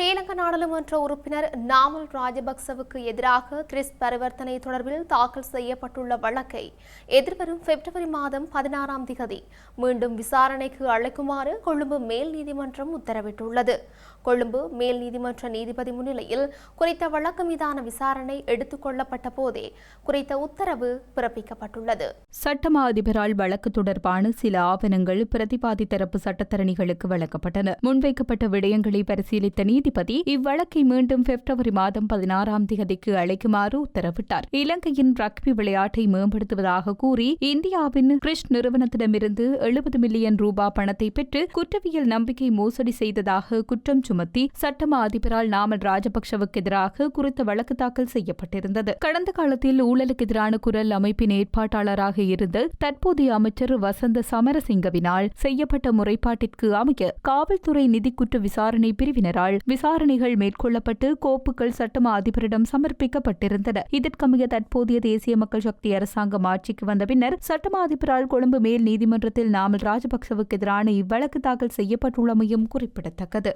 ஸ்ரீலங்கா நாடாளுமன்ற உறுப்பினர் நாமல் ராஜபக்சவுக்கு எதிராக கிறிஸ் பரிவர்த்தனை தொடர்பில் தாக்கல் செய்யப்பட்டுள்ள வழக்கை எதிர்வரும் பிப்ரவரி மாதம் பதினாறாம் திகதி மீண்டும் விசாரணைக்கு அழைக்குமாறு கொழும்பு மேல் நீதிமன்றம் உத்தரவிட்டுள்ளது. கொழும்பு மேல் நீதிமன்ற நீதிபதி முன்னிலையில் குறித்த வழக்கு மீதான விசாரணை எடுத்துக் கொள்ளப்பட்ட போதே குறித்த உத்தரவு பிறப்பிக்கப்பட்டுள்ளது. சட்டமா அதிபரால் வழக்கு தொடர்பான சில ஆவணங்கள் பிரதிபாதி தரப்பு சட்டத்தரணிகளுக்கு வழங்கப்பட்டன. முன்வைக்கப்பட்ட விடயங்களை பரிசீலித்த நீதி நீதிபதி இவ்வழக்கை மீண்டும் பிப்ரவரி மாதம் பதினாறாம் தேதிக்கு அழைக்குமாறு உத்தரவிட்டார். இலங்கையின் ரக்பி விளையாட்டை மேம்படுத்துவதாக கூறி இந்தியாவின் கிறிஸ் நிறுவனத்திடமிருந்து எழுபது மில்லியன் ரூபாய் பணத்தை பெற்று குற்றவியல் நம்பிக்கை மோசடி செய்ததாக குற்றம் சுமத்தி சட்டமா அதிபரால் நாமல் ராஜபக்சவுக்கு எதிராக குறித்த வழக்கு தாக்கல் செய்யப்பட்டிருந்தது. கடந்த காலத்தில் ஊழலுக்கு எதிரான குரல் அமைப்பின் ஏற்பாட்டாளராக இருந்த தற்போதைய அமைச்சர் வசந்த சமரசிங்கவினால் செய்யப்பட்ட முறைப்பாட்டிற்கு அமைய காவல்துறை நிதி குற்ற விசாரணை பிரிவினரால் விசாரணைகள் மேற்கொள்ளப்பட்டு கோப்புகள் சட்டமா அதிபரிடம் சமர்ப்பிக்கப்பட்டிருந்தன. இதற்கமைய தற்போதைய தேசிய மக்கள் சக்தி அரசாங்கம் ஆட்சிக்கு வந்த பின்னர் சட்டமா அதிபரால் கொழும்பு மேல் நீதிமன்றத்தில் நாமல் ராஜபக்சவுக்கு எதிரான இவ்வழக்கு தாக்கல் செய்யப்பட்டுள்ளமையும் குறிப்பிடத்தக்கது.